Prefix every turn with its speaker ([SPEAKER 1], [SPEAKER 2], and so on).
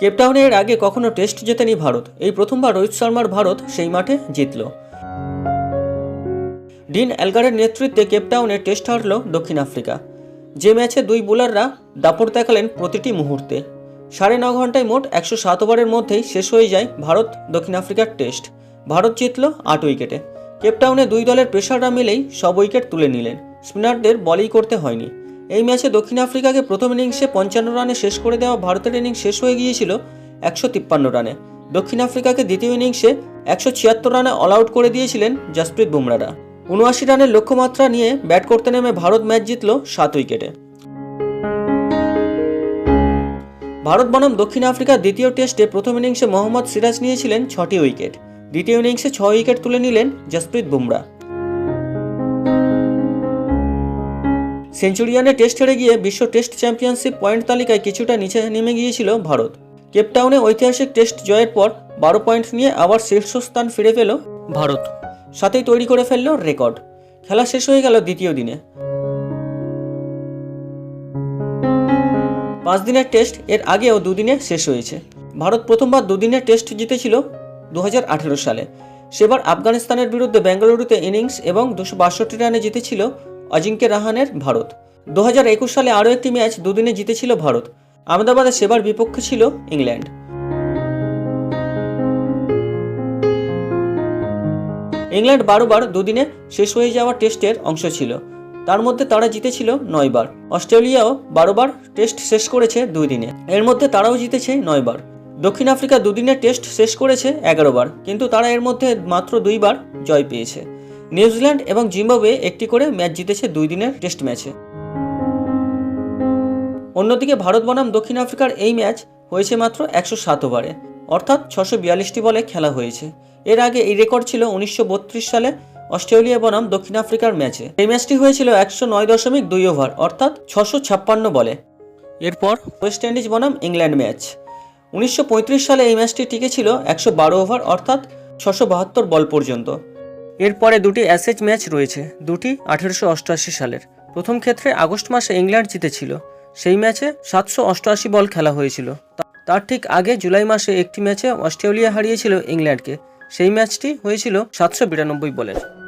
[SPEAKER 1] কেপটাউনে এর আগে কখনো টেস্ট জেতেনি ভারত। এই প্রথমবার রোহিত শর্মার ভারত সেই মাঠে জিতল। ডিন অ্যালগারের নেতৃত্বে কেপটাউনে টেস্ট হারল দক্ষিণ আফ্রিকা। যে ম্যাচে দুই বোলাররা দাপট দেখালেন প্রতিটি মুহূর্তে। সাড়ে ন ঘন্টায় মোট একশো সাত ওভারের মধ্যেই শেষ হয়ে যায় ভারত দক্ষিণ আফ্রিকার টেস্ট ভারত জিতল আট উইকেটে। কেপটাউনে দুই দলের প্রেশাররা মিলেই সব উইকেট তুলে নিলেন। স্পিনারদের বলই করতে হয়নি। এই ম্যাচে দক্ষিণ আফ্রিকাকে প্রথম ইনিংসে পঞ্চান্ন রানে শেষ করে দেওয়া ভারতের ইনিংস শেষ হয়ে গিয়েছিল একশো তিপ্পান্ন রানে। দক্ষিণ আফ্রিকাকে দ্বিতীয় ইনিংসে একশো ছিয়াত্তর রানে অল আউট করে দিয়েছিলেন জসপ্রীত বুমরারা উনআশি রানের লক্ষ্যমাত্রা নিয়ে ব্যাট করতে নেমে ভারত ম্যাচ জিতল সাত উইকেটে। ভারত বনাম দক্ষিণ আফ্রিকার দ্বিতীয় টেস্টে প্রথম ইনিংসে মোহাম্মদ সিরাজ নিয়েছিলেন ছটি উইকেট। দ্বিতীয় ইনিংসে ছ উইকেট তুলে নিলেন জসপ্রীত বুমরা সেঞ্চুরিয়ানে টেস্ট হেরে গিয়ে বিশ্ব টেস্ট চ্যাম্পিয়নশিপ পয়েন্ট তালিকায় কিছুটা নিচে নেমে গিয়েছিল ভারত। কেপটাউনে ঐতিহাসিক টেস্ট জয়ের পর বারো পয়েন্ট নিয়ে আবার শীর্ষস্থান ফিরে পেল ভারত। সাথেই তৈরি করে ফেলল রেকর্ড। খেলা শেষ হয়ে গেল দ্বিতীয় দিনে। পাঁচ দিনের টেস্ট এর আগেও দুদিনে শেষ হয়েছে। ভারত প্রথমবার দুদিনের টেস্ট জিতেছিল দু হাজার আঠেরো সালে। সেবার আফগানিস্তানের বিরুদ্ধে বেঙ্গালুরুতে ইনিংস এবং দুশো বাষট্টি রানে জিতেছিল অজিঙ্ক্য রাহানের ভারত। দু হাজার একুশ সালে আরও একটি ম্যাচ দুদিনে জিতেছিল ভারত। আহমেদাবাদে সেবার বিপক্ষে ছিল ইংল্যান্ড। ইংল্যান্ড বারোবার দুদিনে শেষ হয়ে যাওয়া টেস্টের অংশ ছিল। তার মধ্যে তারা জিতেছিল নয়বার। অস্ট্রেলিয়াও বারোবার টেস্ট শেষ করেছে দুই দিনে এর মধ্যে তারাও জিতেছে নয়বার। দক্ষিণ আফ্রিকা দুদিনের টেস্ট শেষ করেছে এগারোবার। কিন্তু তারা এর মধ্যে মাত্র দুইবার জয় পেয়েছে। নিউজিল্যান্ড এবং জিম্বাবুয়ে একটি করে ম্যাচ জিতেছে দুই দিনের টেস্ট ম্যাচে। অন্যদিকে ভারত বনাম দক্ষিণ আফ্রিকার এই ম্যাচ হয়েছে মাত্র একশো সাত ওভারে, অর্থাৎ ছশো বিয়াল্লিশটি বলে খেলা হয়েছে। এর আগে এই রেকর্ড ছিল উনিশশো বত্রিশ সালে অস্ট্রেলিয়া বনাম দক্ষিণ আফ্রিকার ম্যাচে। এই ম্যাচটি হয়েছিল একশো নয় দশমিক দুই ওভার, অর্থাৎ ছশো ছাপ্পান্ন বলে। এরপর ওয়েস্ট ইন্ডিজ বনাম ইংল্যান্ড ম্যাচ। উনিশশো পঁয়ত্রিশ সালে এই ম্যাচটি টিকেছিল একশো বারো ওভার, অর্থাৎ ছশো বাহাত্তর বল পর্যন্ত। এরপরে দুটি অ্যাসেজ ম্যাচ রয়েছে, দুটি আঠেরোশো অষ্টআশি সালের। প্রথম ক্ষেত্রে আগস্ট মাসে ইংল্যান্ড জিতেছিল, সেই ম্যাচে সাতশো অষ্টআশি বল খেলা হয়েছিল। তার ঠিক আগে জুলাই মাসে একটি ম্যাচে অস্ট্রেলিয়া হারিয়েছিল ইংল্যান্ডকে, সেই ম্যাচটি হয়েছিল সাতশো বিরানব্বই বলের।